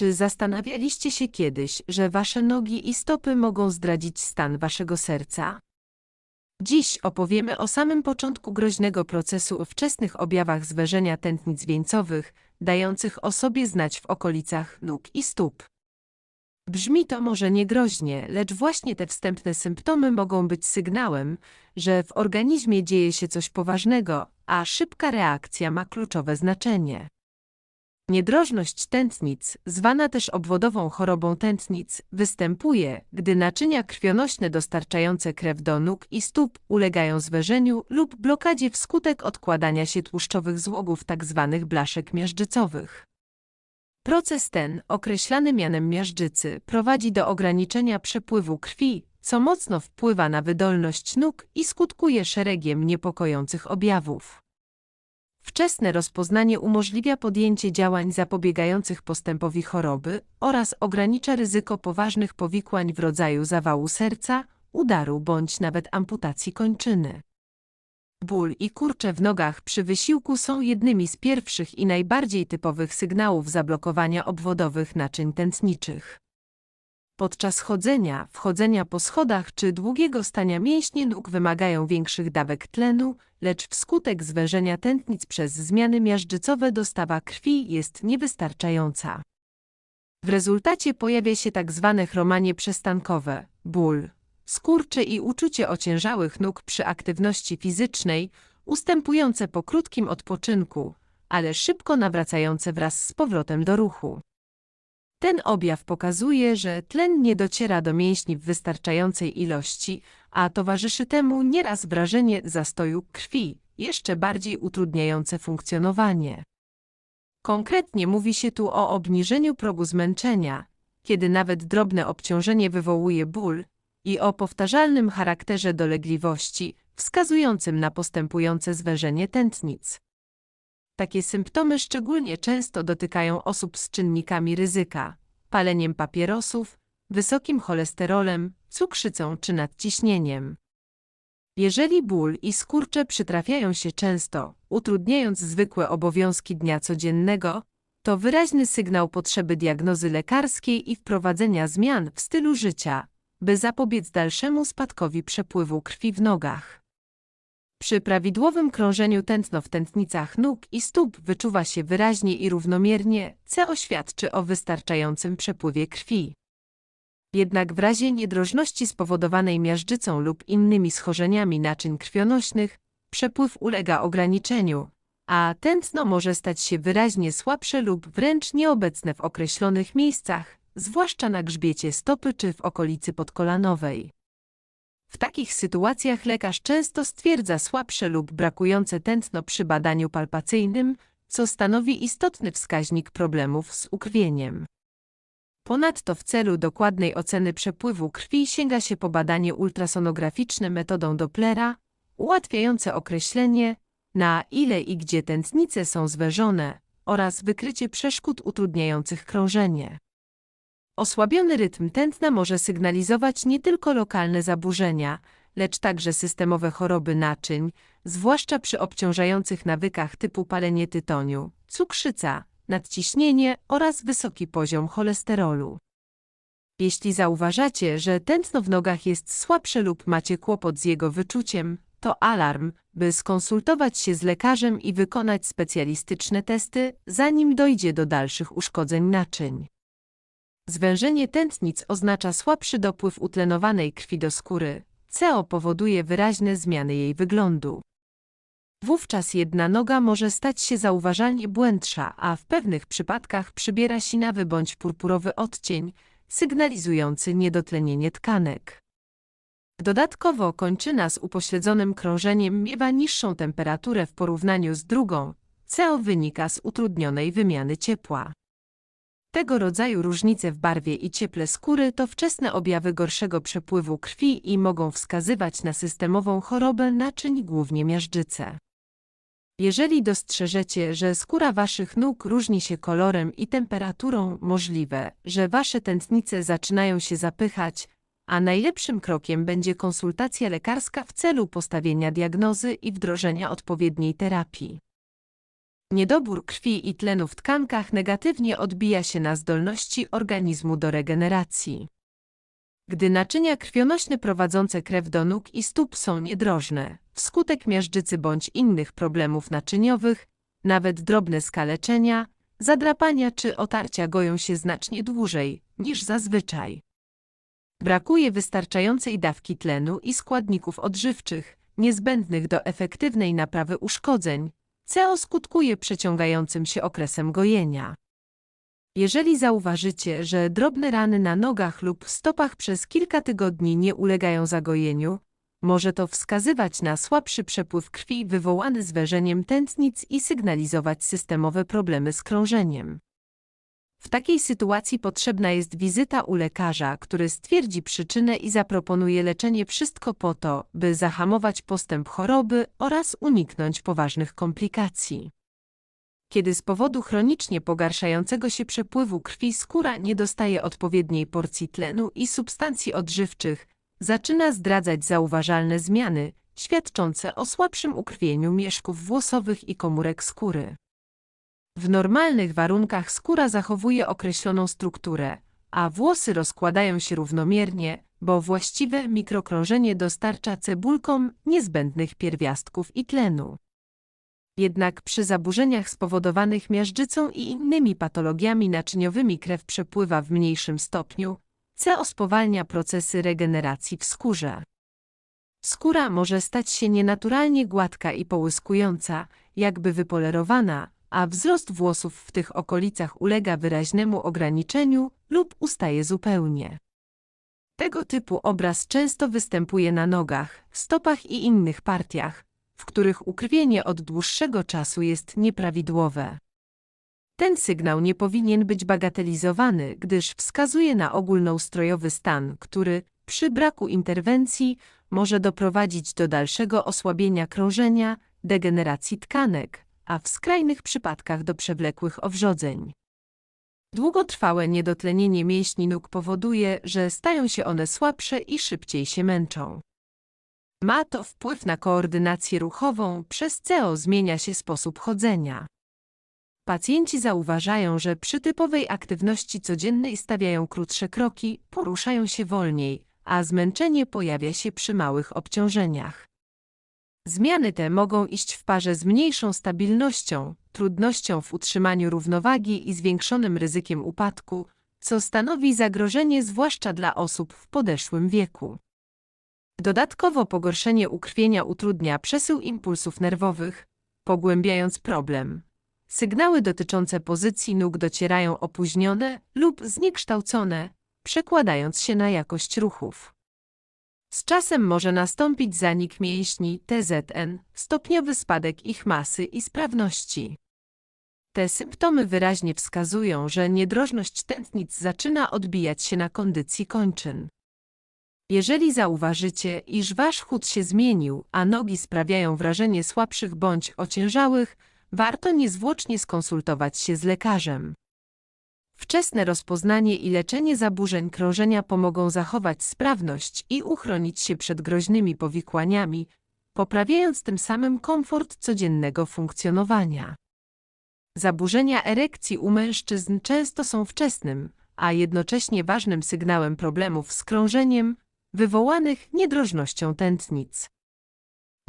Czy zastanawialiście się kiedyś, że wasze nogi i stopy mogą zdradzić stan waszego serca? Dziś opowiemy o samym początku groźnego procesu o wczesnych objawach zwężenia tętnic wieńcowych, dających o sobie znać w okolicach nóg i stóp. Brzmi to może niegroźnie, lecz właśnie te wstępne symptomy mogą być sygnałem, że w organizmie dzieje się coś poważnego, a szybka reakcja ma kluczowe znaczenie. Niedrożność tętnic, zwana też obwodową chorobą tętnic, występuje, gdy naczynia krwionośne dostarczające krew do nóg i stóp ulegają zwężeniu lub blokadzie wskutek odkładania się tłuszczowych złogów tzw. Tak blaszek miażdżycowych. Proces ten, określany mianem miażdżycy, prowadzi do ograniczenia przepływu krwi, co mocno wpływa na wydolność nóg i skutkuje szeregiem niepokojących objawów. Wczesne rozpoznanie umożliwia podjęcie działań zapobiegających postępowi choroby oraz ogranicza ryzyko poważnych powikłań w rodzaju zawału serca, udaru bądź nawet amputacji kończyny. Ból i kurcze w nogach przy wysiłku są jednymi z pierwszych i najbardziej typowych sygnałów zablokowania obwodowych naczyń tętniczych. Podczas chodzenia, wchodzenia po schodach czy długiego stania mięśnie nóg wymagają większych dawek tlenu, lecz wskutek zwężenia tętnic przez zmiany miażdżycowe dostawa krwi jest niewystarczająca. W rezultacie pojawia się tak zwane chromanie przestankowe, ból, skurcze i uczucie ociężałych nóg przy aktywności fizycznej, ustępujące po krótkim odpoczynku, ale szybko nawracające wraz z powrotem do ruchu. Ten objaw pokazuje, że tlen nie dociera do mięśni w wystarczającej ilości, a towarzyszy temu nieraz wrażenie zastoju krwi, jeszcze bardziej utrudniające funkcjonowanie. Konkretnie mówi się tu o obniżeniu progu zmęczenia, kiedy nawet drobne obciążenie wywołuje ból, i o powtarzalnym charakterze dolegliwości, wskazującym na postępujące zwężenie tętnic. Takie symptomy szczególnie często dotykają osób z czynnikami ryzyka, paleniem papierosów, wysokim cholesterolem, cukrzycą czy nadciśnieniem. Jeżeli ból i skurcze przytrafiają się często, utrudniając zwykłe obowiązki dnia codziennego, to wyraźny sygnał potrzeby diagnozy lekarskiej i wprowadzenia zmian w stylu życia, by zapobiec dalszemu spadkowi przepływu krwi w nogach. Przy prawidłowym krążeniu tętno w tętnicach nóg i stóp wyczuwa się wyraźnie i równomiernie, co oświadczy o wystarczającym przepływie krwi. Jednak w razie niedrożności spowodowanej miażdżycą lub innymi schorzeniami naczyń krwionośnych, przepływ ulega ograniczeniu, a tętno może stać się wyraźnie słabsze lub wręcz nieobecne w określonych miejscach, zwłaszcza na grzbiecie stopy czy w okolicy podkolanowej. W takich sytuacjach lekarz często stwierdza słabsze lub brakujące tętno przy badaniu palpacyjnym, co stanowi istotny wskaźnik problemów z ukrwieniem. Ponadto w celu dokładnej oceny przepływu krwi sięga się po badanie ultrasonograficzne metodą Dopplera, ułatwiające określenie, na ile i gdzie tętnice są zwężone oraz wykrycie przeszkód utrudniających krążenie. Osłabiony rytm tętna może sygnalizować nie tylko lokalne zaburzenia, lecz także systemowe choroby naczyń, zwłaszcza przy obciążających nawykach typu palenie tytoniu, cukrzyca, nadciśnienie oraz wysoki poziom cholesterolu. Jeśli zauważacie, że tętno w nogach jest słabsze lub macie kłopot z jego wyczuciem, to alarm, by skonsultować się z lekarzem i wykonać specjalistyczne testy, zanim dojdzie do dalszych uszkodzeń naczyń. Zwężenie tętnic oznacza słabszy dopływ utlenowanej krwi do skóry. CO powoduje wyraźne zmiany jej wyglądu. Wówczas jedna noga może stać się zauważalnie błędsza, a w pewnych przypadkach przybiera sinawy bądź purpurowy odcień, sygnalizujący niedotlenienie tkanek. Dodatkowo kończyna z upośledzonym krążeniem miewa niższą temperaturę w porównaniu z drugą, co wynika z utrudnionej wymiany ciepła. Tego rodzaju różnice w barwie i cieple skóry to wczesne objawy gorszego przepływu krwi i mogą wskazywać na systemową chorobę naczyń, głównie miażdżycę. Jeżeli dostrzeżecie, że skóra waszych nóg różni się kolorem i temperaturą, możliwe, że wasze tętnice zaczynają się zapychać, a najlepszym krokiem będzie konsultacja lekarska w celu postawienia diagnozy i wdrożenia odpowiedniej terapii. Niedobór krwi i tlenu w tkankach negatywnie odbija się na zdolności organizmu do regeneracji. Gdy naczynia krwionośne prowadzące krew do nóg i stóp są niedrożne, wskutek miażdżycy bądź innych problemów naczyniowych, nawet drobne skaleczenia, zadrapania czy otarcia goją się znacznie dłużej niż zazwyczaj. Brakuje wystarczającej dawki tlenu i składników odżywczych, niezbędnych do efektywnej naprawy uszkodzeń, co skutkuje przeciągającym się okresem gojenia. Jeżeli zauważycie, że drobne rany na nogach lub stopach przez kilka tygodni nie ulegają zagojeniu, może to wskazywać na słabszy przepływ krwi wywołany zwężeniem tętnic i sygnalizować systemowe problemy z krążeniem. W takiej sytuacji potrzebna jest wizyta u lekarza, który stwierdzi przyczynę i zaproponuje leczenie wszystko po to, by zahamować postęp choroby oraz uniknąć poważnych komplikacji. Kiedy z powodu chronicznie pogarszającego się przepływu krwi skóra nie dostaje odpowiedniej porcji tlenu i substancji odżywczych, zaczyna zdradzać zauważalne zmiany, świadczące o słabszym ukrwieniu mieszków włosowych i komórek skóry. W normalnych warunkach skóra zachowuje określoną strukturę, a włosy rozkładają się równomiernie, bo właściwe mikrokrążenie dostarcza cebulkom niezbędnych pierwiastków i tlenu. Jednak przy zaburzeniach spowodowanych miażdżycą i innymi patologiami naczyniowymi krew przepływa w mniejszym stopniu, co spowalnia procesy regeneracji w skórze. Skóra może stać się nienaturalnie gładka i połyskująca, jakby wypolerowana, a wzrost włosów w tych okolicach ulega wyraźnemu ograniczeniu lub ustaje zupełnie. Tego typu obraz często występuje na nogach, stopach i innych partiach, w których ukrwienie od dłuższego czasu jest nieprawidłowe. Ten sygnał nie powinien być bagatelizowany, gdyż wskazuje na ogólnoustrojowy stan, który, przy braku interwencji, może doprowadzić do dalszego osłabienia krążenia, degeneracji tkanek, a w skrajnych przypadkach do przewlekłych owrzodzeń. Długotrwałe niedotlenienie mięśni nóg powoduje, że stają się one słabsze i szybciej się męczą. Ma to wpływ na koordynację ruchową, przez co zmienia się sposób chodzenia. Pacjenci zauważają, że przy typowej aktywności codziennej stawiają krótsze kroki, poruszają się wolniej, a zmęczenie pojawia się przy małych obciążeniach. Zmiany te mogą iść w parze z mniejszą stabilnością, trudnością w utrzymaniu równowagi i zwiększonym ryzykiem upadku, co stanowi zagrożenie zwłaszcza dla osób w podeszłym wieku. Dodatkowo pogorszenie ukrwienia utrudnia przesył impulsów nerwowych, pogłębiając problem. Sygnały dotyczące pozycji nóg docierają opóźnione lub zniekształcone, przekładając się na jakość ruchów. Z czasem może nastąpić zanik mięśni TZN, stopniowy spadek ich masy i sprawności. Te symptomy wyraźnie wskazują, że niedrożność tętnic zaczyna odbijać się na kondycji kończyn. Jeżeli zauważycie, iż wasz chód się zmienił, a nogi sprawiają wrażenie słabszych bądź ociężałych, warto niezwłocznie skonsultować się z lekarzem. Wczesne rozpoznanie i leczenie zaburzeń krążenia pomogą zachować sprawność i uchronić się przed groźnymi powikłaniami, poprawiając tym samym komfort codziennego funkcjonowania. Zaburzenia erekcji u mężczyzn często są wczesnym, a jednocześnie ważnym sygnałem problemów z krążeniem, wywołanych niedrożnością tętnic.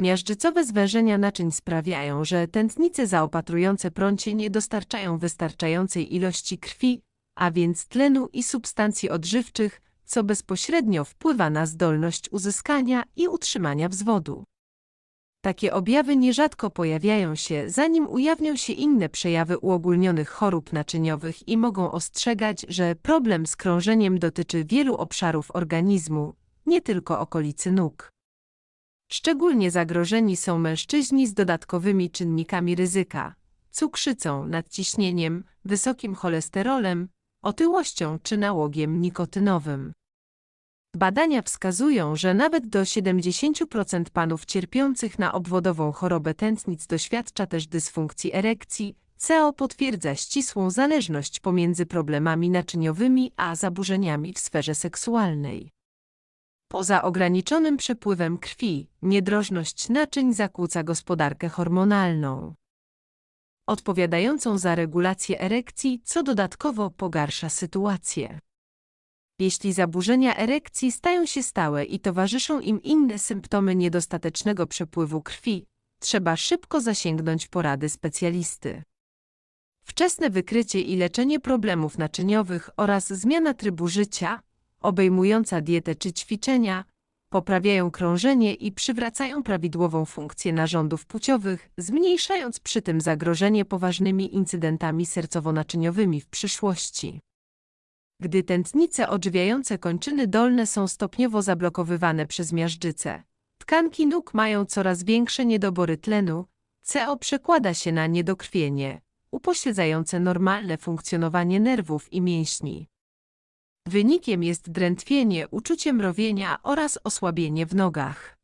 Miażdżycowe zwężenia naczyń sprawiają, że tętnice zaopatrujące prącie nie dostarczają wystarczającej ilości krwi, a więc tlenu i substancji odżywczych, co bezpośrednio wpływa na zdolność uzyskania i utrzymania wzwodu. Takie objawy nierzadko pojawiają się, zanim ujawnią się inne przejawy uogólnionych chorób naczyniowych i mogą ostrzegać, że problem z krążeniem dotyczy wielu obszarów organizmu, nie tylko okolicy nóg. Szczególnie zagrożeni są mężczyźni z dodatkowymi czynnikami ryzyka, cukrzycą, nadciśnieniem, wysokim cholesterolem, otyłością czy nałogiem nikotynowym. Badania wskazują, że nawet do 70% panów cierpiących na obwodową chorobę tętnic doświadcza też dysfunkcji erekcji, CO potwierdza ścisłą zależność pomiędzy problemami naczyniowymi a zaburzeniami w sferze seksualnej. Poza ograniczonym przepływem krwi, niedrożność naczyń zakłóca gospodarkę hormonalną. odpowiadającą za regulację erekcji, co dodatkowo pogarsza sytuację. Jeśli zaburzenia erekcji stają się stałe i towarzyszą im inne symptomy niedostatecznego przepływu krwi, trzeba szybko zasięgnąć porady specjalisty. Wczesne wykrycie i leczenie problemów naczyniowych oraz zmiana trybu życia, obejmująca dietę czy ćwiczenia, poprawiają krążenie i przywracają prawidłową funkcję narządów płciowych, zmniejszając przy tym zagrożenie poważnymi incydentami sercowo-naczyniowymi w przyszłości. Gdy tętnice odżywiające kończyny dolne są stopniowo zablokowywane przez miażdżycę, tkanki nóg mają coraz większe niedobory tlenu, CO przekłada się na niedokrwienie, upośledzające normalne funkcjonowanie nerwów i mięśni. Wynikiem jest drętwienie, uczucie mrowienia oraz osłabienie w nogach.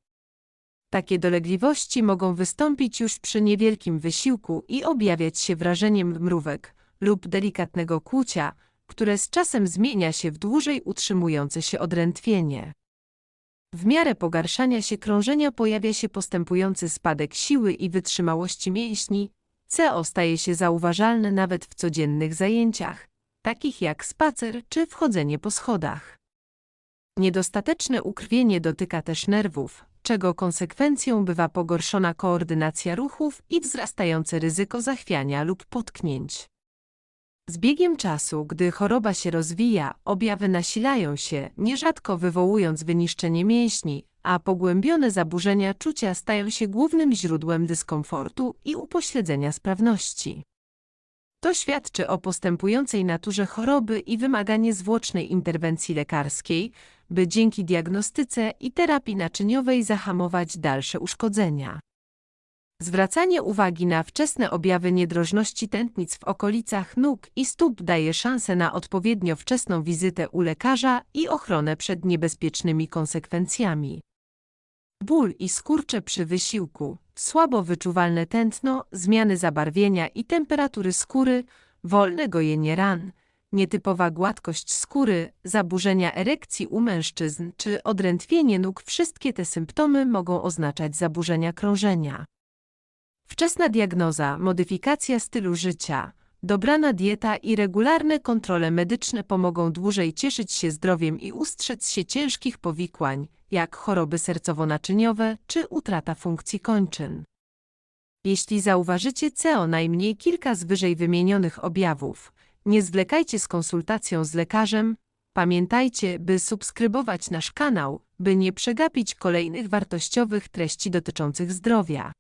Takie dolegliwości mogą wystąpić już przy niewielkim wysiłku i objawiać się wrażeniem mrówek lub delikatnego kłucia, które z czasem zmienia się w dłużej utrzymujące się odrętwienie. W miarę pogarszania się krążenia pojawia się postępujący spadek siły i wytrzymałości mięśni, CO staje się zauważalne nawet w codziennych zajęciach, takich jak spacer czy wchodzenie po schodach. Niedostateczne ukrwienie dotyka też nerwów, czego konsekwencją bywa pogorszona koordynacja ruchów i wzrastające ryzyko zachwiania lub potknięć. Z biegiem czasu, gdy choroba się rozwija, objawy nasilają się, nierzadko wywołując wyniszczenie mięśni, a pogłębione zaburzenia czucia stają się głównym źródłem dyskomfortu i upośledzenia sprawności. To świadczy o postępującej naturze choroby i wymaga niezwłocznej interwencji lekarskiej, by dzięki diagnostyce i terapii naczyniowej zahamować dalsze uszkodzenia. Zwracanie uwagi na wczesne objawy niedrożności tętnic w okolicach nóg i stóp daje szansę na odpowiednio wczesną wizytę u lekarza i ochronę przed niebezpiecznymi konsekwencjami. Ból i skurcze przy wysiłku, słabo wyczuwalne tętno, zmiany zabarwienia i temperatury skóry, wolne gojenie ran, nietypowa gładkość skóry, zaburzenia erekcji u mężczyzn czy odrętwienie nóg wszystkie te symptomy mogą oznaczać zaburzenia krążenia. Wczesna diagnoza, modyfikacja stylu życia, dobrana dieta i regularne kontrole medyczne pomogą dłużej cieszyć się zdrowiem i ustrzec się ciężkich powikłań, jak choroby sercowo-naczyniowe czy utrata funkcji kończyn. Jeśli zauważycie CO najmniej kilka z wyżej wymienionych objawów, nie zwlekajcie z konsultacją z lekarzem, pamiętajcie, by subskrybować nasz kanał, by nie przegapić kolejnych wartościowych treści dotyczących zdrowia.